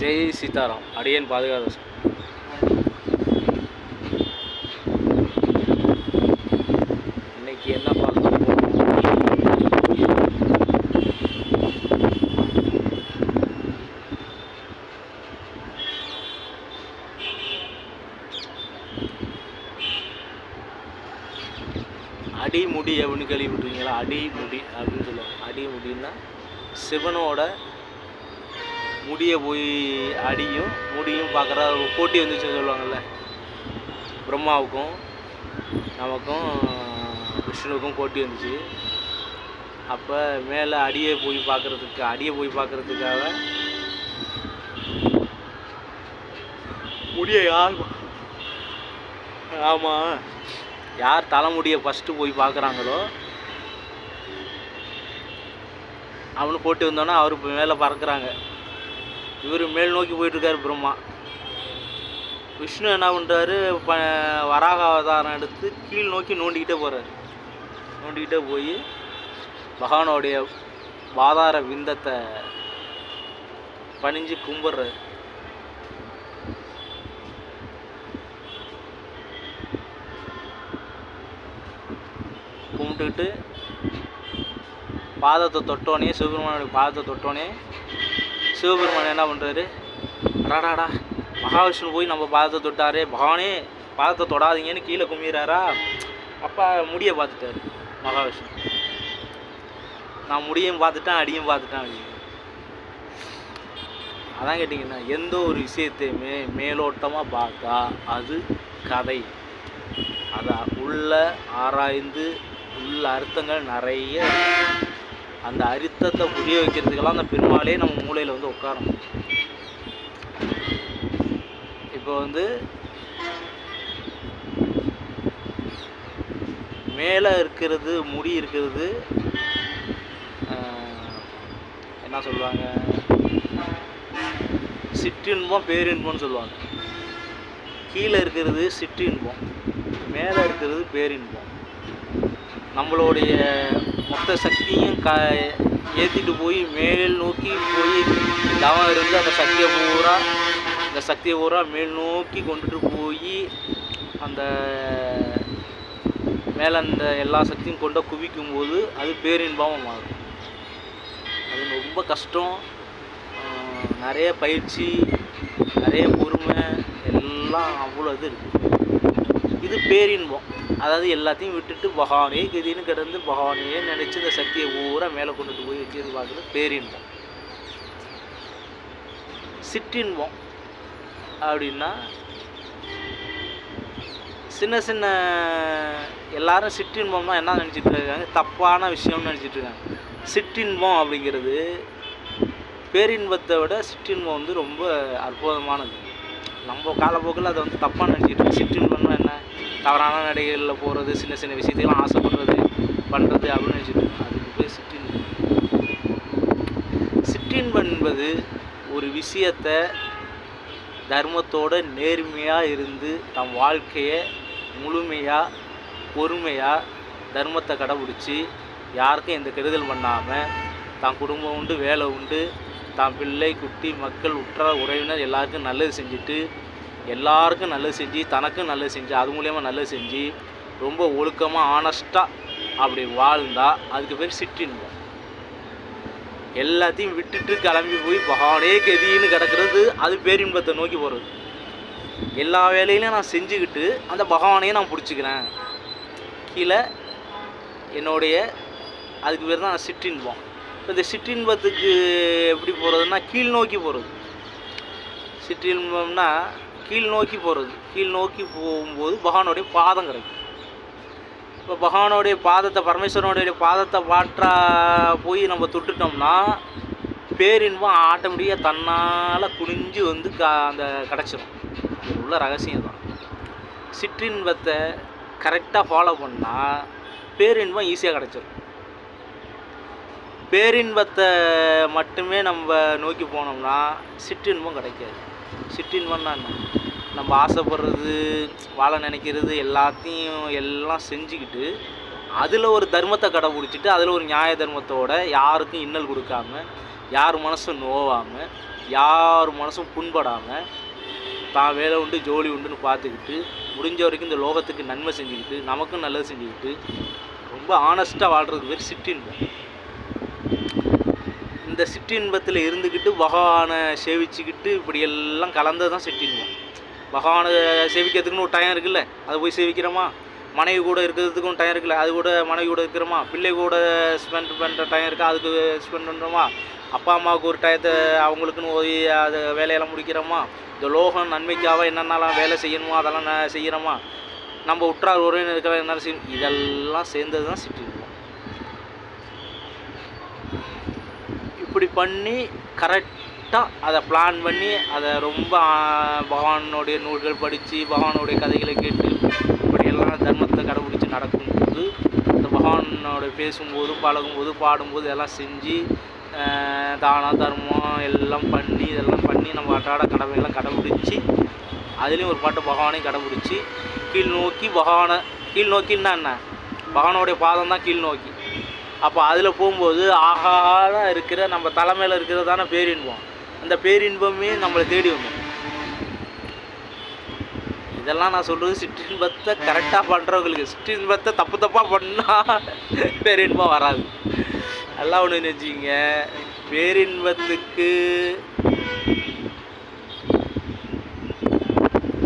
ஜெய் சீதாராம் அடியன் பாதுகாப்பு இன்னைக்கு என்ன பார்க்க போறோம்? அடிமுடி அப்படின்னு கேள்விப்பட்டிருக்கீங்களா? அடிமுடி அப்படின்னு சொல்லுவாங்க. அடிமுடின்னா சிவனோட முடியை போய் அடியும் முடியும் பார்க்குற ஒரு போட்டி வந்துச்சு சொல்லுவாங்கள்ல பிரம்மாவுக்கும் நமக்கும் விஷ்ணுவுக்கும் போட்டி வந்துச்சு. அப்போ மேலே அடியை போய் பார்க்குறதுக்கு அடியை போய் பார்க்குறதுக்காக முடியை யார் ஆமாம் யார் தலைமுடியை ஃபஸ்ட்டு போய் பார்க்குறாங்களோ அவனு போட்டு வந்தோன்னே அவர் மேலே பறக்கிறாங்க. இவர் மேல் நோக்கி போயிட்டுருக்காரு பிரம்மா. விஷ்ணு என்ன பண்ணுறாரு ப வராக அவதாரம் எடுத்து கீழ் நோக்கி நோண்டிக்கிட்டே போகிறாரு நோண்டிக்கிட்டே போய் பகவானோடைய பாதார விந்தத்தை பணிஞ்சு கும்பிட்றாரு. கும்பிட்டுக்கிட்டு பாதத்தை தொட்டோனே சிவபெருமானுடைய பாதத்தை தொட்டோனே சிவபெருமான் என்ன பண்ணுறாரு அடாடாடா மகாவிஷ்ணு போய் நம்ம பாதத்தை தொட்டாரே. பகவானே பாதத்தை தொடாதீங்கன்னு கீழே கும்பிடுறாரா அப்பா முடியை பார்த்துட்டாரு மகாவிஷ்ணு. நான் முடியும் பார்த்துட்டேன் அடியும் பார்த்துட்டேன் அப்படின்னு. அதான் கேட்டிங்கன்னா எந்த ஒரு விஷயத்தையுமே மேலோட்டமாக பார்த்தா அது கதை. அதை உள்ள ஆராய்ந்து உள்ள அர்த்தங்கள் நிறைய இருக்கு. அந்த அரித்தத்தை புரிய வைக்கிறதுக்கெல்லாம் அந்த பெருமாளே நம்ம மூளையில் வந்து உட்காரணும் இப்போ வந்து மேலே இருக்கிறது முடி இருக்கிறது என்ன சொல்லுவாங்க? சிற்றின்பம் பேரின்பம்னு சொல்லுவாங்க. கீழே இருக்கிறது சிற்றின்பம் மேலே இருக்கிறது பேரின்பம் நம்மளுடைய மொத்த சக்தியும் க ஏற்றிட்டு போய் மேல் நோக்கி போய் தவம் இருந்து அந்த சக்தியை பூரா அந்த சக்தியை பூரா மேல் நோக்கி கொண்டுட்டு போய் அந்த மேலே அந்த எல்லா சக்தியும் கொண்ட குவிக்கும் போது அது பேரின்பமாக மாறும் அது ரொம்ப கஷ்டம். நிறைய பயிற்சி நிறைய பொறுமை எல்லாம் அவ்வளோ இது இருக்குது இது பேரின்பம். அதாவது எல்லாத்தையும் விட்டுட்டு பகவானே கதின்னு கிடந்து பகவானையே நினச்சி இந்த சக்தியை பூரா மேலே கொண்டுட்டு போய் வச்சு பார்க்குறது பேரின்பம். சிற்றின்பம் அப்படின்னா சின்ன சின்ன எல்லாரும் சிற்றின்பம்னா என்ன நினச்சிட்டு இருக்காங்க? தப்பான விஷயம்னு நினச்சிட்டு இருக்காங்க. சிற்றின்பம் அப்படிங்கிறது பேரின்பத்தை விட சிற்றின்பம் வந்து ரொம்ப அற்புதமானது. நம்ம காலப்போக்கில் அதை வந்து தப்பாக நினச்சிட்டு சிற்றின் பண்ணால் என்ன? தவறான நடைகளில் போகிறது சின்ன சின்ன விஷயத்தையும் ஆசைப்படுறது பண்ணுறது அப்படின்னு நினச்சிட்டு அதுக்கு போய் சிற்றின்பம் சிற்றின்பம் என்பது ஒரு விஷயத்தை தர்மத்தோட நேர்மையாக இருந்து தம் வாழ்க்கையை முழுமையாக பொறுமையாக தர்மத்தை கடைபிடிச்சி யாருக்கும் எந்த கெடுதல் பண்ணாமல் தான் குடும்பம் உண்டு வேலை உண்டு தான் பிள்ளை குட்டி மக்கள் உற்றார் உறவினர் எல்லாருக்கும் நல்லது செஞ்சுட்டு எல்லாருக்கும் நல்லது செஞ்சு தனக்கும் நல்லது செஞ்சு அது மூலயமா நல்லது செஞ்சு ரொம்ப ஒழுக்கமாக ஆனஸ்ட்டாக அப்படி வாழ்ந்தால் அதுக்கு பேர் சிற்றின்பம். எல்லாத்தையும் விட்டுட்டு கிளம்பி போய் பகவானே கதின்னு கிடக்கிறது அது பேரின்பத்தை நோக்கி போகிறது எல்லா வேலையிலையும் நான் செஞ்சுக்கிட்டு அந்த பகவானையே நான் பிடிச்சிக்கிறேன். கீழே என்னுடைய அதுக்கு பேர் தான் சிற்றின்பம். இந்த சிற்றின்பத்துக்கு எப்படி போகிறதுனா கீழ் நோக்கி போகிறது சிற்றின்பம்னா கீழ் நோக்கி போகிறது கீழ் நோக்கி போகும்போது பகவானுடைய பாதம் கிடைக்கும். இப்போ பகவானுடைய பாதத்தை பரமேஸ்வரனுடைய பாதத்தை பாற்றா போய் நம்ம தொட்டுட்டோம்னா பேரின்பம் ஆட்டோமேட்டிக்காக தன்னால் குனிஞ்சு வந்து க அந்த கிடச்சிடும் உள்ள ரகசியம் தான். சிற்றின்பத்தை கரெக்டாக ஃபாலோ பண்ணால் பேரின்பம் ஈஸியாக கிடச்சிடும் பேரின்பத்தை மட்டுமே நம்ம நோக்கி போனோம்னா சிற்றின்பம் கிடைக்காது. சிற்றின்பம்னா என்ன? நம்ம ஆசைப்படுறது வாழ நினைக்கிறது எல்லாத்தையும் எல்லாம் செஞ்சுக்கிட்டு அதில் ஒரு தர்மத்தை கடைபிடிச்சிட்டு அதில் ஒரு நியாய தர்மத்தோட யாருக்கும் இன்னல் கொடுக்காம யார் மனசும் நோவாமல் யார் மனசும் புண்படாமல் தான் வேலை உண்டு ஜோலி உண்டுன்னு பார்த்துக்கிட்டு முடிஞ்ச வரைக்கும் இந்த லோகத்துக்கு நன்மை செஞ்சுக்கிட்டு நமக்கும் நல்லது செஞ்சுக்கிட்டு ரொம்ப ஆனஸ்ட்டாக வாழ்கிறதுக்கு பேர் சிற்றின்பம். இந்த சிற்றின்பத்தில் இருந்துக்கிட்டு பகவானை சேவிச்சுக்கிட்டு இப்படி எல்லாம் கலந்தது தான் சிற்றின்பம் பகவானை சேவிக்கிறதுக்குன்னு ஒரு டைம் இருக்குல்ல அதை போய் சேவிக்கிறோமா? மனைவி கூட இருக்கிறதுக்கும் டைம் இருக்குல்ல அது கூட மனைவி கூட இருக்கிறோமா? பிள்ளை கூட ஸ்பெண்ட் பண்ணுற டைம் இருக்கா? அதுக்கு ஸ்பெண்ட் பண்ணுறோமா அப்பா அம்மாவுக்கு ஒரு டயத்தை அவங்களுக்குன்னு ஓய் அதை வேலையெல்லாம் முடிக்கிறோமா? இந்த லோகம் நன்மைக்காக என்னென்னலாம் வேலை செய்யணுமோ அதெல்லாம் செய்கிறோமா? நம்ம உற்றார் உறவினர்கள் என்ன செய்யணும் இதெல்லாம் சேர்ந்தது தான் சிற்றின்பம் அப்படி பண்ணி கரெக்டாக அதை பிளான் பண்ணி அதை ரொம்ப பகவானுடைய நூல்கள் படித்து பகவானுடைய கதைகளை கேட்டு இப்படியெல்லாம் தர்மத்தை கடைபிடிச்சி நடக்கும்போது அந்த பகவானோட பேசும்போது பழகும்போது பாடும்போது இதெல்லாம் செஞ்சு தானம் தர்மம் எல்லாம் பண்ணி இதெல்லாம் பண்ணி நம்ம அட்டாட கடமையெல்லாம் கடைபிடிச்சி அதுலேயும் ஒரு பாட்டு பகவானையும் கடைபிடிச்சி கீழ் நோக்கி பகவானை கீழ் நோக்கின்னா என்ன? பகவானோடைய பாதம் தான் கீழ் நோக்கி. அப்போ அதில் போகும்போது ஆகாத இருக்கிற நம்ம தலைமையில் இருக்கிறது தானே பேரின்பம். அந்த பேரின்பமே நம்மளை தேடி வந்தோம் இதெல்லாம் நான் சொல்கிறது சிற்றின்பத்தை கரெக்டாக பண்ணுறவங்களுக்கு சிற்றின்பத்தை தப்பு தப்பாக பண்ணால் பேரின்பம் வராது. நல்லா ஒன்று நினச்சிங்க பேரின்பத்துக்கு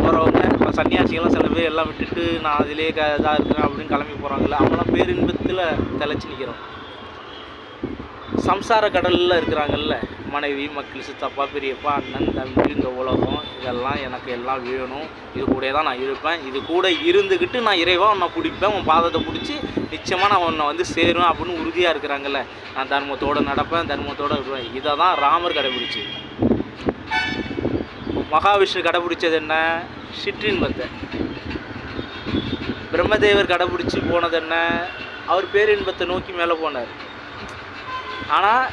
போகிறவங்க இப்போ சன்னியாசிகள்லாம் சில பேர் எல்லாம் விட்டுட்டு நான் அதிலே க இதாக இருக்கிறேன் அப்படின்னு கிளம்பி போகிறாங்கல்ல அவங்களாம் பேரின்பத்தில் தலைச்சி நிற்கிறோம் சம்சார கடலில் இருக்கிறாங்கல்ல மனைவி மக்கள் சித்தப்பா பெரியப்பா அண்ணன் தம்பி இந்த உலகம் இதெல்லாம் எனக்கு எல்லாம் வேணும். இது கூட தான் நான் இருப்பேன். இது கூட இருந்துக்கிட்டு நான் இறைவா உன்னை பிடிப்பேன். உன் பாதத்தை பிடிச்சி நிச்சயமாக நான் உன்னை வந்து சேருவேன் அப்படின்னு உறுதியாக இருக்கிறாங்கல்ல. நான் தர்மத்தோடு நடப்பேன் தர்மத்தோடு இருப்பேன் இதை தான் ராமர் கடைபிடிச்சி. மகாவிஷ்ணு கடைபிடிச்சது என்ன? சிற்றின்பத்தை பிரம்மதேவர் கடைபிடிச்சி போனது என்ன? அவர் பேரின்பத்தை நோக்கி மேலே போனார். ஆனால்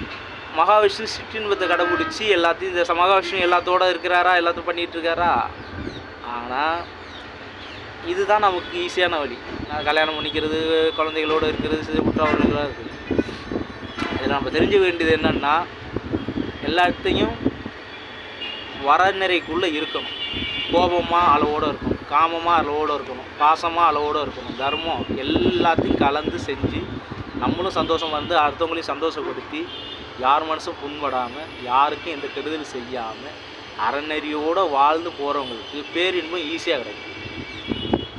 மகாவிஷ்ணு சிற்றின்பத்தை கடைபிடிச்சி எல்லாத்தையும் இந்த மகாவிஷ்ணு எல்லாத்தோட இருக்கிறாரா? எல்லாத்தையும் பண்ணிகிட்டு இருக்காரா? ஆனால் இதுதான் நமக்கு ஈஸியான வழி. நான் கல்யாணம் பண்ணிக்கிறது குழந்தைகளோடு இருக்கிறது சிறு இருக்குது இதில் நம்ம தெரிஞ்சுக்க வேண்டியது என்னென்னா எல்லாத்தையும் வரநிறைக்குள்ளே இருக்கணும். கோபமாக அளவோடு இருக்கணும் காமமாக அளவோடு இருக்கணும் பாசமாக அளவோடு இருக்கணும் தர்மம் எல்லாத்தையும் கலந்து செஞ்சு நம்மளும் சந்தோஷம் வந்து அடுத்தவங்களையும் சந்தோஷப்படுத்தி யார் மனசும் புண்படாமல் யாருக்கும் எந்த கெடுதல் செய்யாமல் அறநெறியோடு வாழ்ந்து போகிறவங்களுக்கு பேரின்பம் ஈஸியாக கிடைக்கும்.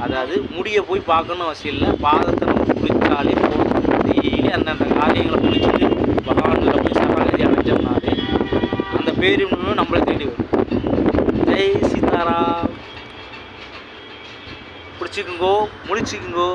அதாவது முடிய போய் பார்க்கணும் அவசியம் இல்லை பாதத்தை நம்ம குளித்தாலே போதும். டெய்லி அந்தந்த காரியங்களை குளிச்சுட்டு பகவான்களை போய் சரணாகதி அடைஞ்சோம்னாலே அந்த பேரின்பமே நம்மளை தேடி வரும். ஜெய் சீதாராம். பிடிச்சிக்குங்கோ முடிச்சுக்குங்கோ